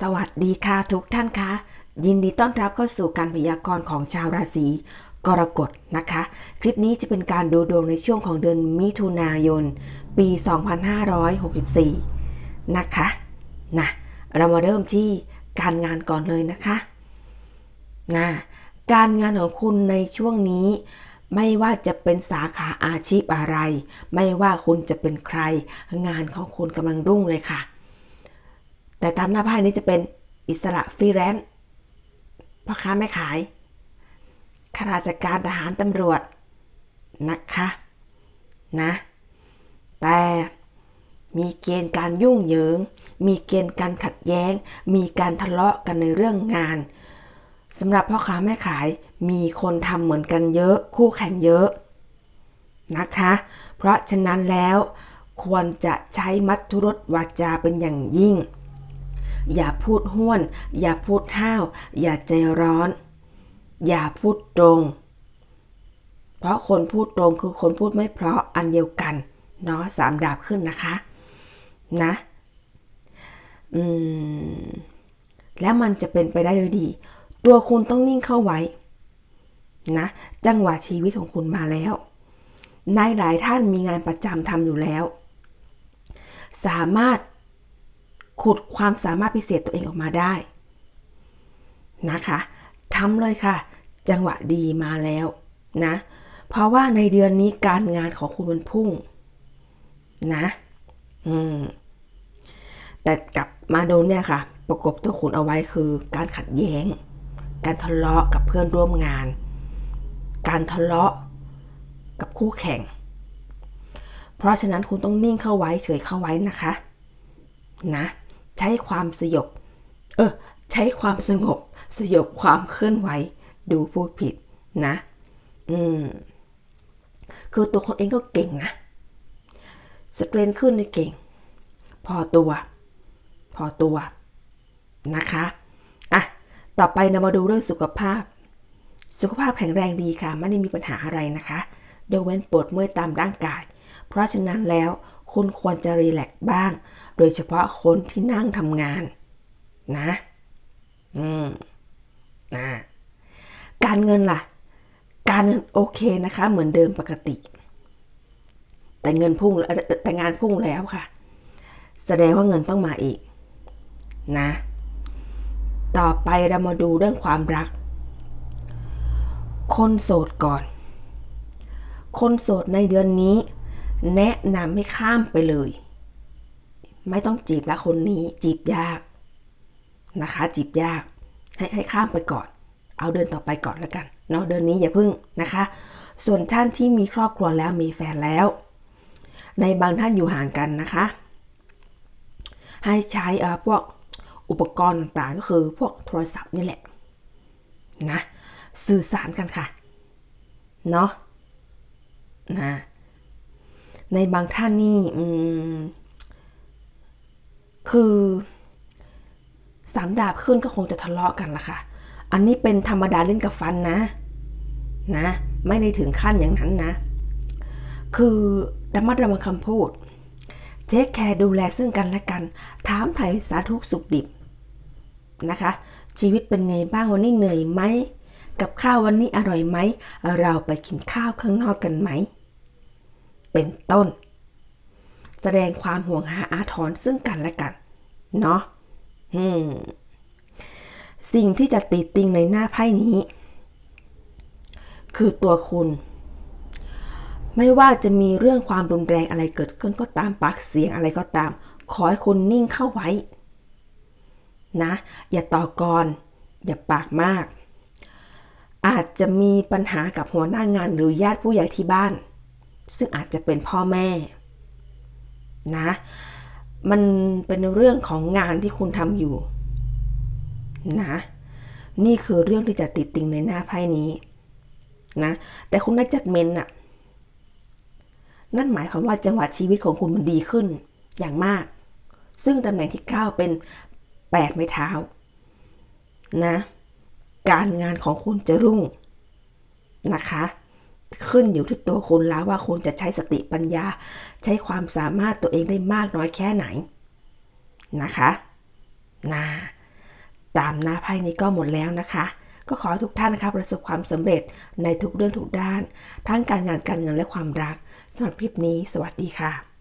สวัสดีค่ะทุกท่านคะยินดีต้อนรับเข้าสู่การพยากรณ์ของชาวราศีกรกฎนะคะ คลิปนี้จะเป็นการดูดวงในช่วงของเดือนมิถุนายน ปี 2564 นะคะนะเรามาเริ่มที่การงานก่อนเลยนะคะนะการงานของคุณในช่วงนี้ ไม่ว่าจะเป็นสาขาอาชีพอะไร ไม่ว่าคุณจะเป็นใคร งานของคุณกำลังรุ่งเลยค่ะ แต่ตามหน้าไพ่นี้จะเป็นอิสระฟรีแลนซ์พ่อค้าแม่ขายข้าราชการทหารตำรวจนะคะนะ แต่มีเกณฑ์การยุ่งเหยิง มีเกณฑ์การขัดแย้ง มีการทะเลาะกันในเรื่องงานสำหรับพ่อค้าแม่ขายมีคนทำเหมือนกันเยอะ คู่แข่งเยอะนะคะ เพราะฉะนั้นแล้วควรจะใช้มัทุรสวาจาเป็นอย่างยิ่ง อย่าพูดห้วน อย่าพูดห้าว อย่าใจร้อน อย่าพูดตรง เพราะคนพูดตรงคือคนพูดไม่เพราะอันเดียวกันเนาะสามดาบขึ้นนะคะนะอืมแล้วมันจะเป็นไปได้ด้วยดี ตัวคุณต้องนิ่งเข้าไว้นะจังหวะชีวิตของคุณมาแล้วนายหลายท่านมีงานประจำทำอยู่แล้ว สามารถ ขุดความสามารถพิเศษตัวเองออกมาได้นะคะทำเลยค่ะ จังหวะดีมาแล้วนะ เพราะว่าในเดือนนี้การงานของคุณมันพุ่งนะอืมแต่กลับมาโดนเนี่ยค่ะ ประกบตัวคุณเอาไว้คือการขัดแย้ง การทะเลาะกับเพื่อนร่วมงาน การทะเลาะกับคู่แข่ง เพราะฉะนั้นคุณต้องนิ่งเข้าไว้เฉยเข้าไว้นะคะ นะ ใช้ความสยบ เออ ใช้ความสงบ สยบความเคลื่อนไหว ดูพูดผิดนะ อืม คือตัวคนเองก็เก่งนะ สเตรนขึ้นในเก่ง พอตัว พอตัว นะคะ อะ ต่อไปเรามาดูเรื่องสุขภาพ สุขภาพแข็งแรงดีค่ะ ไม่ได้มีปัญหาอะไรนะคะยกเว้นปวดเมื่อยตามร่างกาย เพราะฉะนั้นแล้ว คุณควรจะรีแลกซ์บ้าง โดยเฉพาะคนที่นั่งทำงาน นะ อืมนะการเงินล่ะ การเงินโอเคนะคะ เหมือนเดิมปกติ แต่เงินพุ่งแต่งานพุ่งแล้วค่ะ แสดงว่าเงินต้องมาอีก นะ ต่อไปเรามาดูเรื่องความรัก คนโสดก่อน คนโสดในเดือนนี้ แนะนำให้ข้ามไปเลย ไม่ต้องจีบละคนนี้จีบยากนะคะ จีบยาก ให้ให้ข้ามไปก่อน เอาเดินต่อไปก่อนแล้วกันเนาะเดินนี้อย่าพึ่งนะคะ ส่วนท่านที่มีครอบครัวแล้วมีแฟนแล้ว ในบางท่านอยู่ห่างกันนะคะ ให้ใช้พวกอุปกรณ์ต่างๆ ก็คือพวกโทรศัพท์นี่แหละนะสื่อสารกันค่ะ เนาะนะ ในบางท่านนี่คือสามดาบขึ้นก็คงจะทะเลาะกันละค่ะ อันนี้เป็นธรรมดาเล่นกับฟันนะ นะ ไม่ได้ถึงขั้นอย่างนั้นนะ คือระมัดระวังคำพูดเจ๊แคร์ดูแลซึ่งกันและกัน ถามไถ่สาธุสุขดิบนะคะ ชีวิตเป็นไงบ้างวันนี้เหนื่อยไหม กับข้าววันนี้อร่อยไหม เราไปกินข้าวข้างนอกกันไหม เป็นต้น แสดงความห่วงหาอาทรซึ่งกันและกัน เนาะสิ่งที่จะติดติงในหน้าไพ่นี้ คือตัวคุณ ไม่ว่าจะมีเรื่องความรุนแรงอะไรเกิดขึ้นก็ตามปากเสียงอะไรก็ตาม ขอให้คุณนิ่งเข้าไว้ นะ อย่าต่อกรอย่าปากมาก อาจจะมีปัญหากับหัวหน้างานหรือญาติผู้ใหญ่ที่บ้าน ซึ่งอาจจะเป็นพ่อแม่นะ มันเป็นเรื่องของงานที่คุณทำอยู่นะ นี่คือเรื่องที่จะติดติงในหน้าไพ่นี้นะ แต่คุณได้จัดเมนอะนั่นหมายความว่าจังหวะชีวิตของคุณมันดีขึ้นอย่างมาก ซึ่งตำแหน่งที่ 9 เป็น 8 ไม้เท้านะ การงานของคุณจะรุ่งนะคะ ขึ้นอยู่ที่ตัวคุณแล้วว่าคุณจะใช้สติปัญญา ใช้ความสามารถตัวเองได้มากน้อยแค่ไหนนะคะนะตามหน้าไพ่นี้ก็หมดแล้วนะคะ ก็ขอทุกท่านนะคะประสบความสำเร็จในทุกเรื่องทุกด้าน ทั้งการงานการเงินและความรักสำหรับคลิปนี้ สวัสดีค่ะ